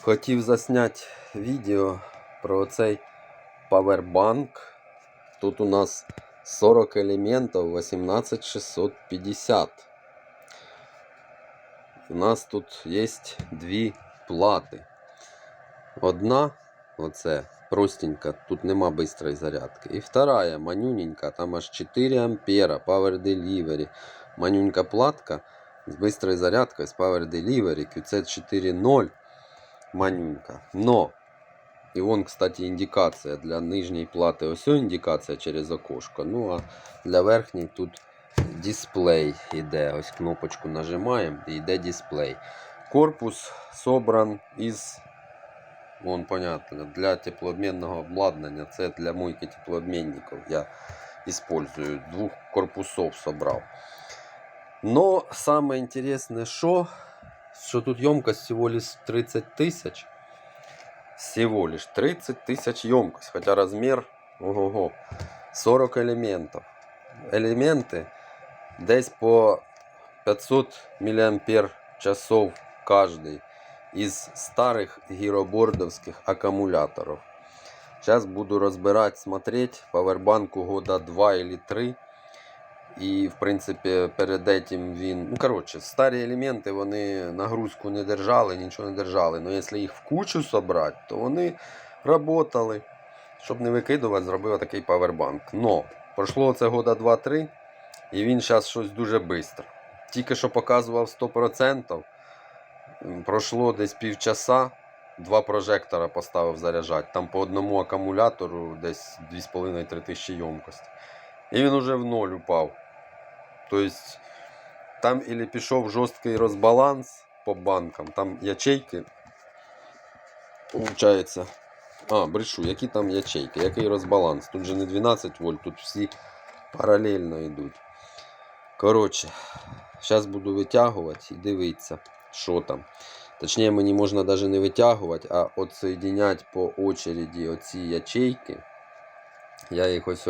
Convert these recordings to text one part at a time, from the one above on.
Хотів засняти відео про цей павербанк. Тут у нас 40 елементів 18650. У нас тут є дві плати. Одна, оце простенька, тут нема бистрої зарядки. І вторая, манюненька, там аж 4 ампера, Power Delivery. Манюнька платка з бистрою зарядкою, з Power Delivery, QC4.0 Манюнька. Но, і вон, кстати, індикація для нижньої плати. Ось ось індикація через окошко. Ну, а для верхньої тут дисплей іде. Ось кнопочку нажимаємо і йде дисплей. Корпус собран із, вон, понятно, для теплообмінного обладнання. Це для мойки теплообмінників. Я использую. Двух корпусов собрал. Но самое интересное, что, что тут емкость всего лишь 30 тысяч. Всего лишь 30 тысяч емкость. Хотя размер ого-го, 40 элементов. Элементы десь по 500 миллиампер часов каждый из старых гиробордовских аккумуляторов. Сейчас буду разбирать, смотреть павербанку года 2 или 3. І, в принципі, перед этим він. Ну, коротше, старі елементи вони нагрузку не держали, нічого не держали. Ну, якщо їх в кучу собрати, то вони работали. Щоб не викидувати, зробив такий павербанк. Но пройшло це года 2-3, і він зараз щось дуже швидко. Тільки що показував 100%, пройшло десь півчаса, два прожектора поставив заряджати. Там по одному акумулятору десь 2,5-3 тисячі ємкості. І він уже в ноль упав. Тобто там ілі пішов жорсткий розбаланс по банкам, там ячейки. Получається. А, брешу, які там ячейки, який розбаланс. Тут же не 12 вольт, тут всі паралельно йдуть. Коротше, зараз буду витягувати і дивитися, що там. Точніше, мені можна навіть не витягувати, а отсоединять по очереді оці ячейки. Я їх ось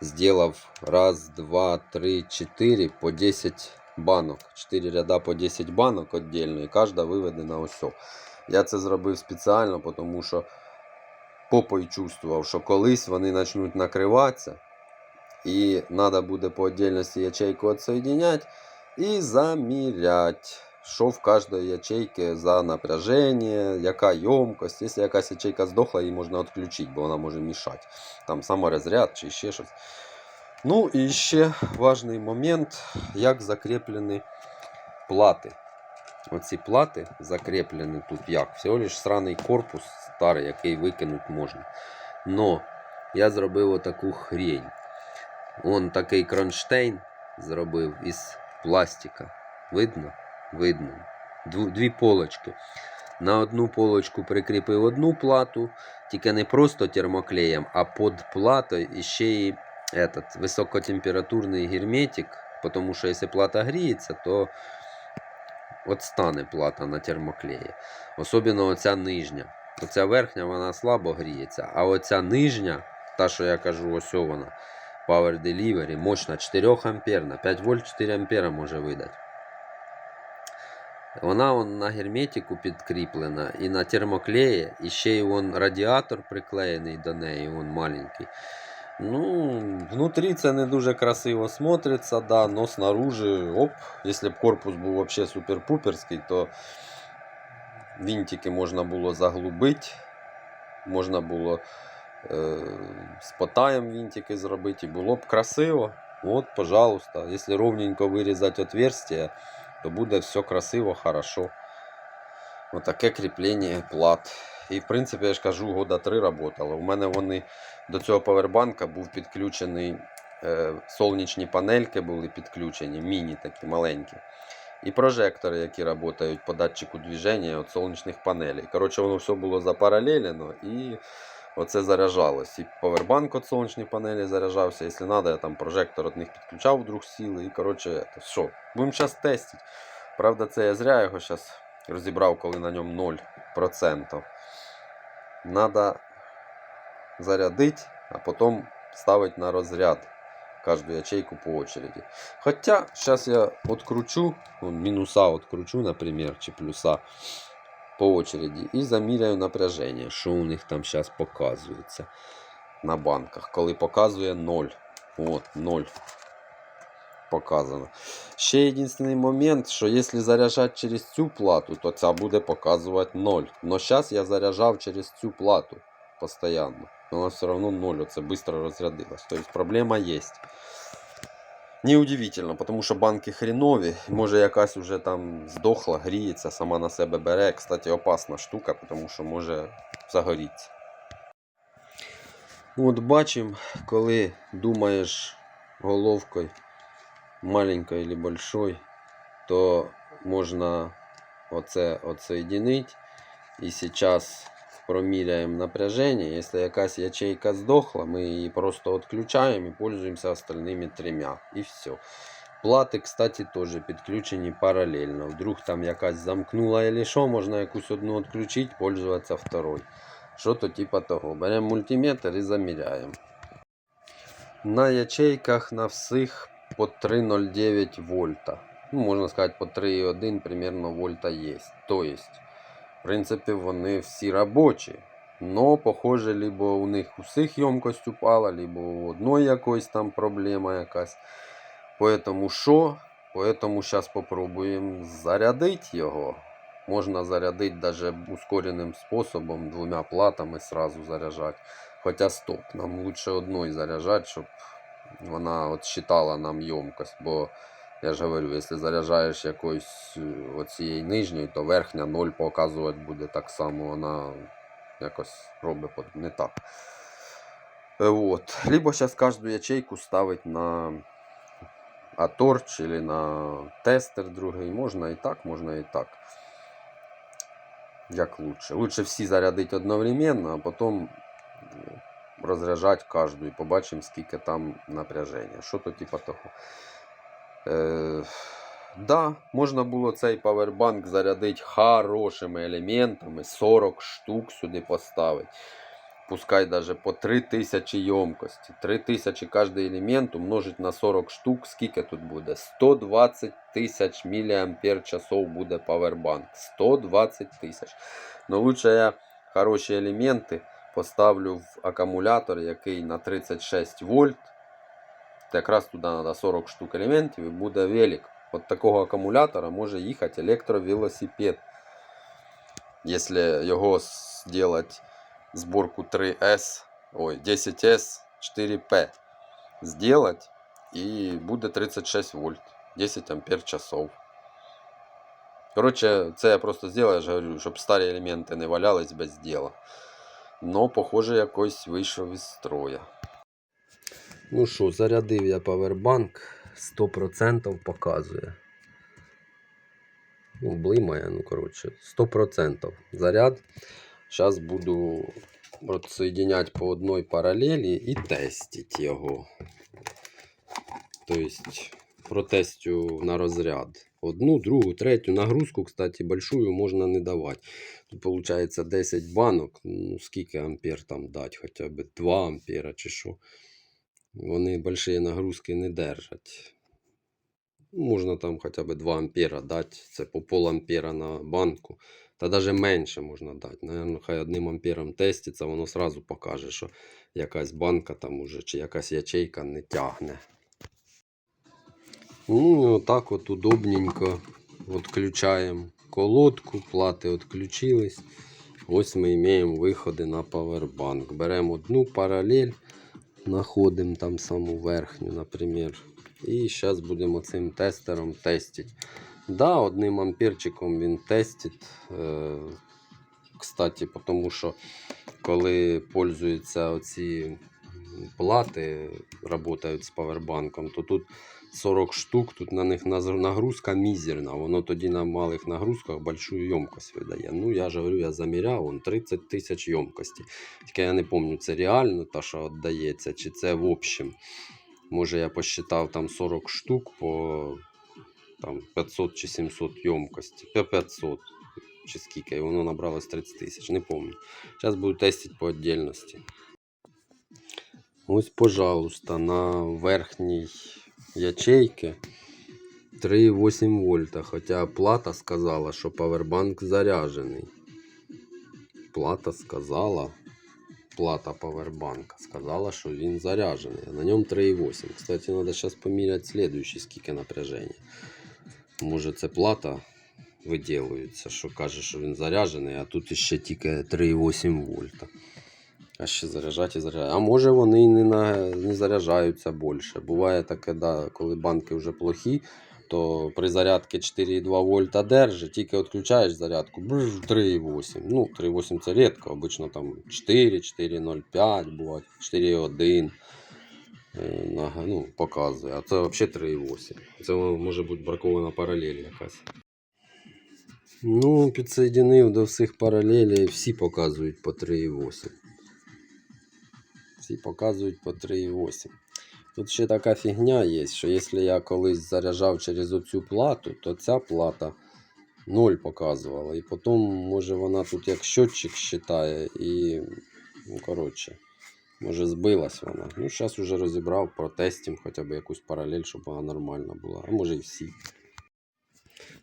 сделав раз, два, три, четыре по 10 банок. 4 ряда по 10 банок отдельно, і кожна виведена ось. Я це зробив спеціально, тому що попой чувствував, що колись вони почнуть накриватися, і треба буде по отдельності ячейку відсоединяти і заміряти. Що в кожної ячейки за напряження, яка ємкость. Якщо якась ячейка здохла, її можна відключити, бо вона може мішати. Там саморозряд чи ще щось. Ну і ще важний момент, як закріплені плати. Оці плати закріплені тут як. Всього лиш сраний корпус старий, який викинути можна. Но я зробив отаку хрень. Он такий кронштейн зробив із пластика. Видно? Видно. Дві полочки. На одну полочку прикріпив одну плату, тільки не просто термоклеєм, а під платою і этот, високотемпературний герметик, тому що якщо плата гріється, то от стане плата на термоклеї. Особливо оця нижня. Оця верхня вона слабо гріється, а оця нижня, та, що я кажу, ось вона, Power Delivery, мощна 4 амперна, 5 вольт 4 ампера може видати. Вона он на герметику підкріплена і на термоклеї, і ще й вон радіатор приклеєний до неї, он маленький. Ну, внутрі це не дуже красиво смотриться, да, но снаружи, оп, якщо б корпус був вообще супер-пуперський, то винтики можна було заглубити, можна було е, з потаєм винтики зробити, і було б красиво. От, пожалуйста, якщо ровненько вирізати отверстие, то буде все красиво, хорошо. Отаке кріплення плат. І в принципі, я ж кажу, года три работало. У мене вони до цього павербанка був підключений, е, сонячні панельки були підключені, міні такі маленькі. І прожектори, які працюють по датчику движення від сонячних панелей. Коротше, воно все було запаралелено і оце заряджалось. І павербанк від сонячних панелей заряджався. Якщо треба, я там прожектор від них підключав вдруг сіли. І коротше, що, будемо зараз тестити. Правда, це я зря його зараз розібрав, коли на ньому 0%. Надо зарядити, а потім ставити на розряд кожну ячейку по очереді. Хоча, зараз я откручу, вон, мінуса откручу, наприклад, чи плюса. по очереді і заміряю напряження, що у них там зараз показується на банках. Коли показує 0. От, 0 показано. Ще єдиний момент, що якщо заряджати через цю плату, то ця буде показувати 0. Но зараз я заряджав через цю плату постійно. Вона все одно 0, оце швидко розрядилась. Тобто проблема є. Неудивительно, тому що банки хрінові. Може якась вже там здохла, гріється, сама на себе бере. Кстати, опасна штука, тому що може загорітися. От бачимо, коли думаєш головкою маленькой или большой, то можна оце отсоединить. І зараз проміряємо напряжение. Если якась ячейка здохла, ми її просто відключаємо і пользуємося остальними тремя. І все. Плати, кстати, теж підключені паралельно. Вдруг там якась замкнула или що, можна якусь одну відключити, пользуватися второй. Що то типа того. Беремо мультиметр і заміряємо. На ячейках на всіх по 3,09 вольта. Ну, можна сказати, по 3,1 примерно вольта є. То есть, в принципі, вони всі робочі. Но, похоже, либо у них у всіх ємкость упала, либо у одної якоїсь там проблема якась. Поэтому що? Поэтому зараз попробуємо зарядити його. Можна зарядити даже ускореним способом, двома платами сразу заряджати. Хоча стоп, нам лучше одною заряджати, щоб вона от считала нам ємкость. Бо я ж говорю, якщо заряджаєш якоюсь е, оцієї нижньої, то верхня 0 показувати буде так само, вона якось робить не так. Е, Вот. Либо зараз кожну ячейку ставить на аторч или на тестер другий. Можна і так, можна і так. Як лучше. Лучше всі зарядити одновременно, а потім розряджати кожну і побачимо, скільки там напряження. Що то типа того. Е, да, можна було цей павербанк зарядити хорошими елементами, 40 штук сюди поставити. Пускай даже по 3000 ємкості. 3000 кожен елемент умножить на 40 штук. Скільки тут буде? 120 тисяч мАч буде павербанк. 120 тисяч. Но лучше я хороші елементи поставлю в акумулятор, який на 36 вольт. Та якраз туди треба 40 штук елементів і буде велик. От такого акумулятора може їхати електровелосипед. Якщо його зробити сборку 3S, ой, 10S, 4P сделать, и буде 36 вольт, 10 ампер часов. Короче, це я просто зробив, я ж говорю, щоб старі елементи не валялись без діла. Но, похоже, якось вийшов із строя. Ну що, зарядив я павербанк, 100% показує. Ну, блимає, ну коротше, 100% заряд. Зараз буду соединять по одной параллели и тестить його. Тобто протестю на розряд. Одну, другу, третю нагрузку, кстати, большую можна не давати. Тут виходить 10 банок. Ну, скільки ампер там дати? Хоча б 2 ампера чи що. Вони великі нагрузки не держать. Можна там хоча б 2 ампера дати. Це по пол ампера на банку. Та навіть менше можна дати. Наверно, хай одним ампером теститься, воно сразу покаже, що якась банка там уже, чи якась ячейка не тягне. Ну отак от удобненько відключаємо колодку, плати відключились. Ось ми маємо виходи на павербанк. Беремо одну паралель, знаходимо там саму верхню, наприклад. І зараз будемо цим тестером тестити. Да, одним амперчиком він тестить. Е, кстати, тому що коли пользуються оці плати, працюють з павербанком, то тут 40 штук, тут на них нагрузка мізерна. Воно тоді на малих нагрузках большую ємкость видає. Ну, я ж говорю, я заміряв, он 30 тисяч ємкості. Тільки я не пам'ятаю, це реально та, що віддається, чи це в общем. Може, я посчитав там 40 штук по там 500 чи 700 ємкості. 500 чи скільки, і воно набралось 30 тисяч, не пам'ятаю. Зараз буду тестити по віддільності. Ось, пожалуйста, на верхній ячейці 3,8 вольта. Хоча плата сказала, що павербанк заряджений. плата сказала, плата павербанка сказала, що він заряджений. На ньому 3,8. Кстати, треба зараз поміряти слідуючий, скільки напряження. Може це плата виділюється, що каже, що він заряджений, а тут іще тільки 3,8 вольта. А ще заряджати і заряджати. А може вони і не, на, не заряджаються більше. Буває таке, да, коли банки вже плохі, то при зарядці 4,2 вольта держить, тільки відключаєш зарядку, 3,8. Ну, 3,8 це рідко, обично там 4, 4,05, буває 4,1. е, Ну, показує, а це взагалі 3,8. Це може бути бракована паралель якась. Ну, підсоєдинив до всіх паралелей, всі показують по 3,8. Всі показують по 3,8. Тут ще така фігня є, що якщо я колись заряджав через оцю плату, то ця плата 0 показувала. І потім, може, вона тут як щотчик считає і, ну, коротше, може збилась вона. Ну, зараз вже розібрав, протестим хоча б якусь паралель, щоб вона нормальна була. А може і всі.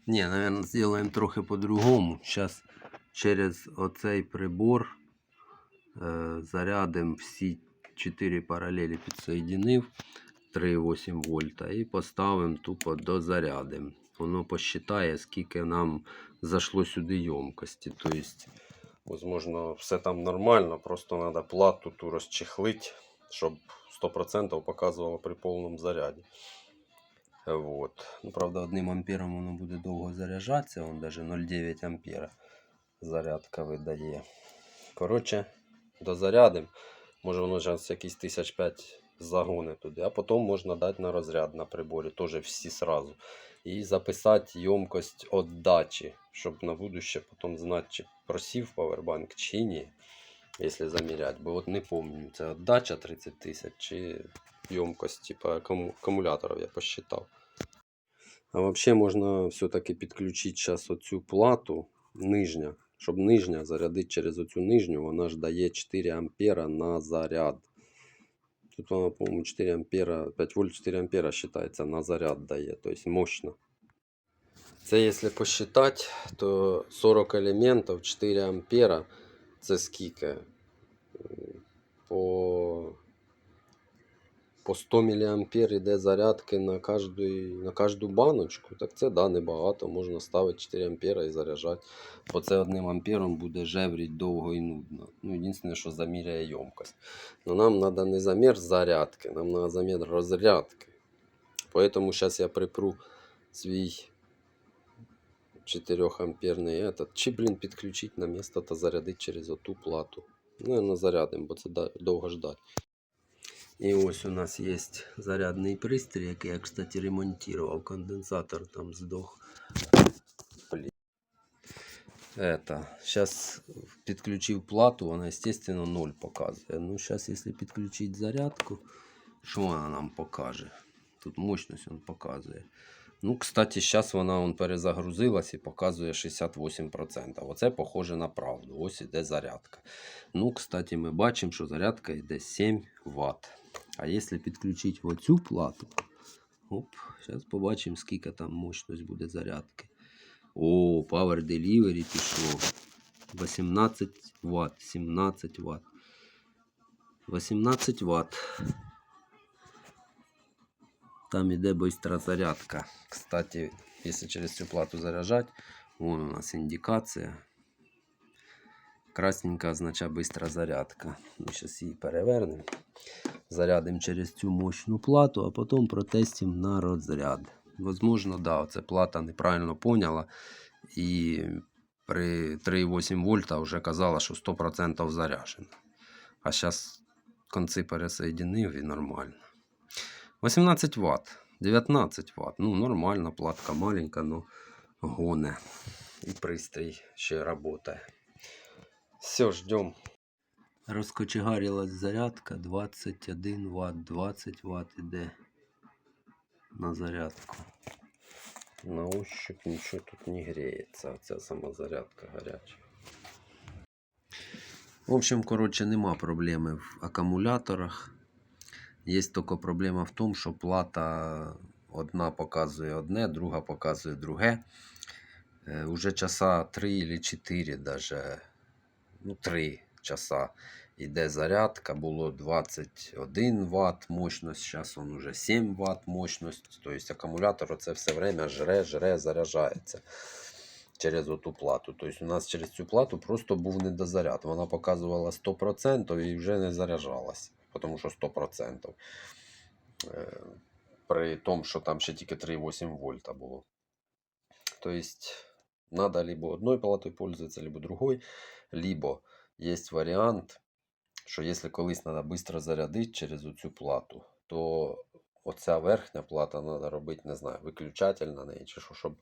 Ні, наверное, зробимо трохи по-другому. Зараз через оцей прибор е, зарядимо всі 4 паралелі підсоєдинив 3,8 вольта і поставимо тупо до зарядим. Воно посчитає, скільки нам зайшло сюди ємкості. Тобто, можливо, все там нормально, просто треба плату ту розчехлити, щоб 100% показувало при повному заряді. Вот. Ну, правда, одним ампером воно буде довго заряджатися, он даже 0,9 ампера зарядка видає. Коротше, дозарядим. Може воно зараз якісь тисяч п'ять загони туди, а потім можна дати на розряд на приборі, теж всі сразу. І записати ємкость віддачі, щоб на будуще потім знати, чи просів павербанк, чи ні, якщо заміряти. Бо от не пам'ятаю, це віддача 30 тисяч чи ємкость типу, акумуляторів я посчитав. А взагалі можна все-таки підключити зараз оцю плату нижня, щоб нижня зарядити через оцю нижню, вона ж дає 4 ампера на заряд. Тут вона, по-моєму, 4 ампера, 5 вольт 4 ампера вважається на заряд дає, тобто мощно. Це якщо посчитати, то 40 елементів 4 ампера це скільки? М, По, по 100 мА йде зарядки на кожну, на кожну баночку. Так це да, небагато. Можна ставити 4 ампера і заряджати. Бо це одним ампером буде жевріть довго і нудно. Ну, єдине, що заміряє ємкость. Но нам треба не замір зарядки, нам треба замір розрядки. Поэтому зараз я припру свій 4 амперний этот. Чи, блін, підключити на місто та зарядити через оту плату. Ну, на зарядим, бо це довго ждать. І ось у нас є зарядний пристрій, я, кстати, ремонтував. Конденсатор там здох. Это, сейчас підключив плату, вона, естественно, 0 показує. Ну, зараз, якщо підключити зарядку, що вона нам покаже? Тут мощність він показує. Ну, кстати, зараз вона он перезагрузилась і показує 68%. Оце похоже на правду. Ось іде зарядка. Ну, кстати, ми бачимо, що зарядка йде 7 Вт. А якщо підключити оцю плату, оп, зараз побачимо, скільки там мощність буде зарядки. О, Power Delivery пішло. 18 Вт, 17 Вт. 18 Вт. Там іде быстра зарядка. Кстати, якщо через цю плату заряджати, вон у нас індикація. Красненька означає быстра зарядка. Ми зараз її перевернемо. Зарядимо через цю мощну плату, а потім протестимо на розряд. Возможно, да, ця плата неправильно поняла. І при 3,8 вольта вже казала, що 100% заряджена. А зараз конці пересоєдинив і нормально. 18 Вт, 19 Вт. Ну, нормально, платка маленька, но гоне. І пристрій ще працює. Все, ждем. Розкочегарилась зарядка 21 Вт, 20 Вт іде на зарядку. На ощупь нічого тут не гріється, ця сама зарядка гаряча. В общем, коротше, нема проблеми в акумуляторах. Є тільки проблема в тому, що плата одна показує одне, друга показує друге. Е, Уже часа 3 чи 4 даже ну, 3 часа йде зарядка, було 21 Вт мощність, зараз він уже 7 Вт мощність. Тобто акумулятор це все время жре, жре, заряджається через оту плату. Тобто у нас через цю плату просто був недозаряд. Вона показувала 100% і вже не заряджалась, тому що 100%. Е, При тому, що там ще тільки 3,8 вольта було. Тобто, надо либо одной платой пользоваться, либо другой. Либо есть варіант, що якщо колись треба швидко зарядити через оцю плату, то оця верхня плата треба робити, не знаю, виключатель на неї, чи що, щоб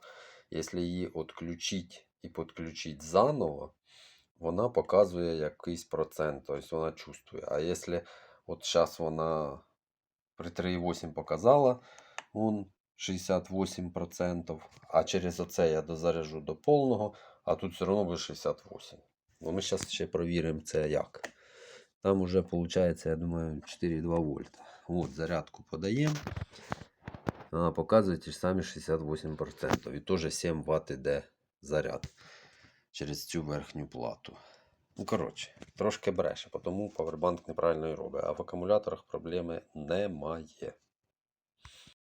якщо її відключити і підключити заново, вона показує якийсь процент, тобто вона чувствує. А якщо от зараз вона при 3,8 показала, он 68%, а через оце я дозаряжу до повного, а тут все одно буде 68. Ну, ми зараз ще провіримо це як. Там уже виходить, я думаю, 4,2 вольта. От, зарядку подаємо. Вона показує ті ж самі 68%. І теж 7 Вт іде заряд через цю верхню плату. Ну, коротше, трошки бреше, тому павербанк неправильно і робить. А в акумуляторах проблеми немає.